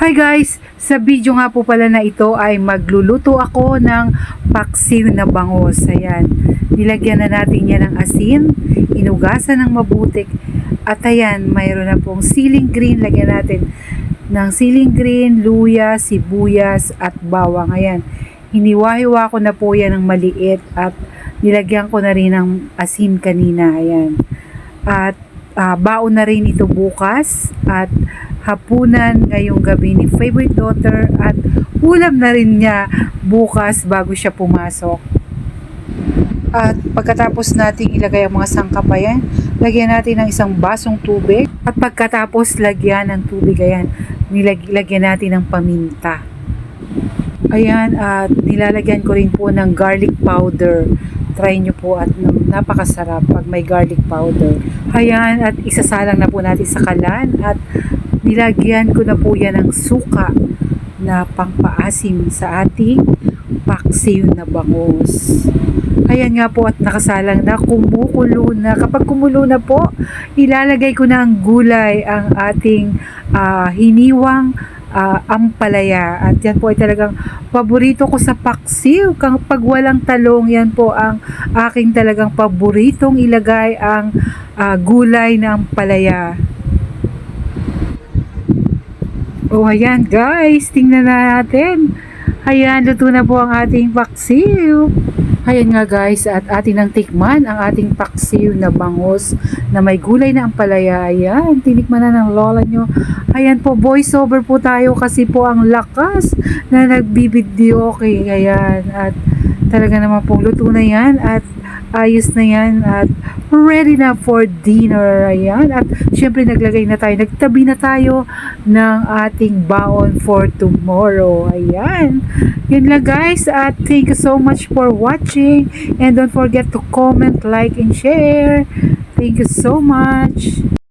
Hi guys! Sa video nga po pala na ito ay magluluto ako ng paksiw na bangos. Ayan. Nilagyan na natin yan ng asin, inugasan ng mabuti. At ayan, mayroon na pong siling green. Lagyan natin ng siling green, luya, sibuyas at bawang. Ayan. Hiniwa-hiwa ko na po yan ng maliit at nilagyan ko na rin ng asin kanina. Ayan. At ah, baon na rin ito bukas at hapunan ngayong gabi ni favorite daughter at ulam na rin niya bukas bago siya pumasok. At pagkatapos nating ilagay ang mga sangkapayan, lagyan natin ng isang basong tubig. At pagkatapos lagyan ng tubig, ayan, nilag- lagyan natin ng paminta. Ayan, at nilalagyan ko rin po ng garlic powder. Try nyo po at napakasarap pag may garlic powder. Ayan, at isasalang na po natin sa kalan at nilagyan ko na po yan ng suka na pangpaasim sa ating paksiw na bangus. Ayan nga po at nakasalang na kumukulo na. Kapag kumulo na po, ilalagay ko na ang gulay, ang ating ah, hiniwang ah, ampalaya. At yan po ay talagang paborito ko sa paksiw. Kapag walang talong, yan po ang aking talagang paboritong ilagay ang ah, gulay na ampalaya. Oh, ayan guys, tingnan na natin. Ayan, luto na po ang ating paksiw. Ayan nga guys, at atin ang tikman ang ating paksiw na bangos na may gulay na ampalaya. Ayan, tinikman na ng lola nyo. Ayan po, voice over po tayo kasi po ang lakas na nagbibideo. Okay, ayan. At talaga naman pong luto na yan at ayos na yan at ready na for dinner. Ayan. At syempre naglagay na tayo, nagtabi na tayo ng ating baon for tomorrow. Ayan. Yun lang guys at thank you so much for watching and don't forget to comment, like, and share. Thank you so much.